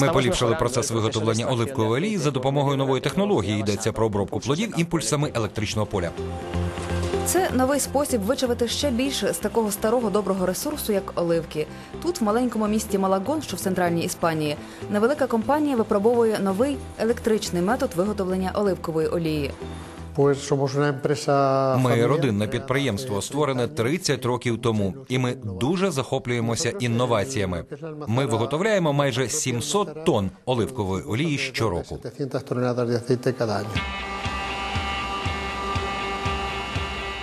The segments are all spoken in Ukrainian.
Ми поліпшили процес виготовлення оливкової олії за допомогою нової технології. Йдеться про обробку плодів імпульсами електричного поля. Це новий спосіб вичавити ще більше з такого старого доброго ресурсу, як оливки. Тут, в маленькому місті Малагон, що в центральній Іспанії, невелика компанія випробовує новий електричний метод виготовлення оливкової олії. Pues somos una empresa Ми родинне підприємство, створене 30 років тому, і ми дуже захоплюємося інноваціями. Ми виготовляємо майже 700 тонн оливкової олії щороку. 700 toneladas de aceite cada año.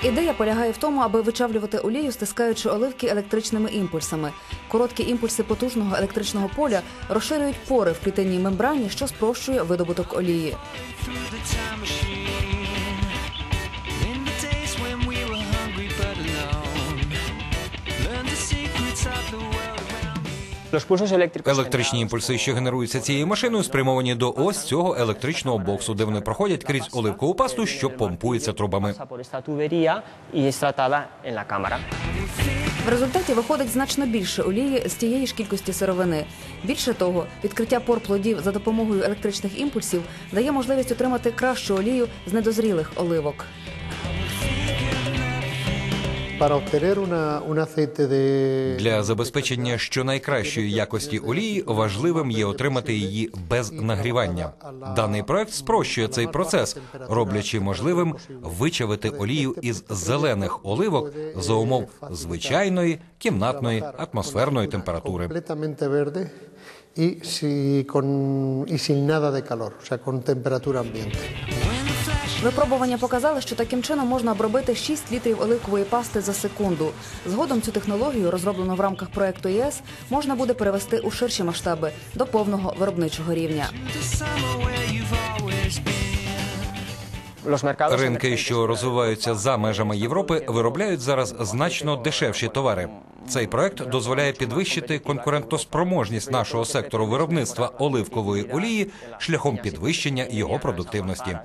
Ідея полягає в тому, аби вичавлювати олію, стискаючи оливки електричними імпульсами. Короткі імпульси потужного електричного поля розширюють пори в клітинній мембрані, що спрощує видобуток олії. Електричні імпульси, що генеруються цією машиною, спрямовані до ось цього електричного боксу, де вони проходять крізь оливкову пасту, що помпується трубами. В результаті виходить значно більше олії з тієї ж кількості сировини. Більше того, відкриття пор плодів за допомогою електричних імпульсів дає можливість отримати кращу олію з недозрілих оливок. Для забезпечення щонайкращої якості олії важливим є отримати її без нагрівання. Даний проект спрощує цей процес, роблячи можливим вичавити олію із зелених оливок за умов звичайної кімнатної атмосферної температури. y, si- con- y sin nada de calor, o sea, con temperatura ambiente. Випробування показали, що таким чином можна обробити 6 літрів оливкової пасти за секунду. Згодом цю технологію, розроблену в рамках проекту ЄС, можна буде перевести у ширші масштаби до повного виробничого рівня. Ринки, що розвиваються за межами Європи, виробляють зараз значно дешевші товари. Цей проект дозволяє підвищити конкурентоспроможність нашого сектору виробництва оливкової олії шляхом підвищення його продуктивності.